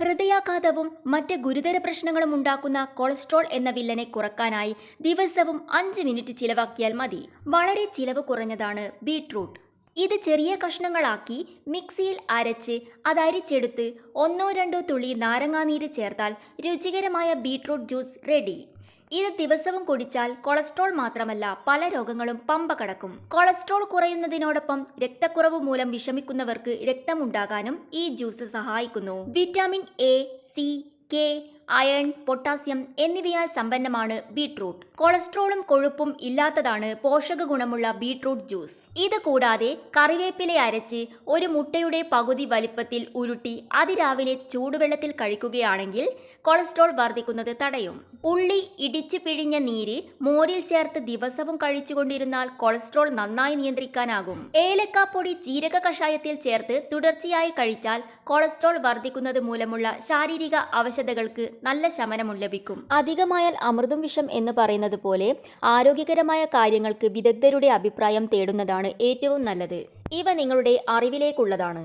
ഹൃദയാഘാതവും മറ്റ് ഗുരുതര പ്രശ്നങ്ങളും ഉണ്ടാക്കുന്ന കൊളസ്ട്രോൾ എന്ന വില്ലനെ കുറക്കാനായി ദിവസവും അഞ്ച് മിനിറ്റ് ചിലവാക്കിയാൽ മതി. വളരെ ചിലവ് കുറഞ്ഞതാണ് ബീട്രൂട്ട്. ഇത് ചെറിയ കഷ്ണങ്ങളാക്കി മിക്സിയിൽ അരച്ച് അത് അരിച്ചെടുത്ത് ഒന്നോ രണ്ടോ തുള്ളി നാരങ്ങാനീര് ചേർത്താൽ രുചികരമായ ബീട്രൂട്ട് ജ്യൂസ് റെഡി. ഇത് ദിവസവും കുടിച്ചാൽ കൊളസ്ട്രോൾ മാത്രമല്ല പല രോഗങ്ങളും പമ്പ കടക്കും. കൊളസ്ട്രോൾ കുറയുന്നതിനോടൊപ്പം രക്തക്കുറവ് മൂലം വിഷമിക്കുന്നവർക്ക് രക്തമുണ്ടാകാനും ഈ ജ്യൂസ് സഹായിക്കുന്നു. Vitamin A C K iron potassium എന്നിവയാൽ സമ്പന്നമാണ് ബീട്രൂട്ട്. കൊളസ്ട്രോളും കൊഴുപ്പും ഇല്ലാത്തതാണ് പോഷക ഗുണമുള്ള ബീട്രൂട്ട് ജ്യൂസ്. ഇത് കൂടാതെ കറിവേപ്പില അരച്ച് ഒരു മുട്ടയുടെ പകുതി വലിപ്പത്തിൽ ഉരുട്ടി അതിരാവിലെ ചൂടുവെള്ളത്തിൽ കഴിക്കുകയാണെങ്കിൽ കൊളസ്ട്രോൾ വർദ്ധിക്കുന്നത് തടയും. ഉള്ളി ഇടിച്ചു പിഴിഞ്ഞ നീര് മോരിൽ ചേർത്ത് ദിവസവും കഴിച്ചുകൊണ്ടിരുന്നാൽ കൊളസ്ട്രോൾ നന്നായി നിയന്ത്രിക്കാനാകും. ഏലക്കാപ്പൊടി ജീരക കഷായത്തിൽ ചേർത്ത് തുടർച്ചയായി കഴിച്ചാൽ കൊളസ്ട്രോൾ വർദ്ധിക്കുന്നത് മൂലമുള്ള ശാരീരിക അവശതകൾക്ക് നല്ല ശമനം ലഭിക്കും. അധികമായാൽ അമൃതും വിഷം എന്ന് പറയുന്നത് പോലെ ആരോഗ്യകരമായ കാര്യങ്ങൾക്ക് വിദഗ്ധരുടെ അഭിപ്രായം തേടുന്നതാണ് ഏറ്റവും നല്ലത്. ഇവ നിങ്ങളുടെ അറിവിലേക്കുള്ളതാണ്.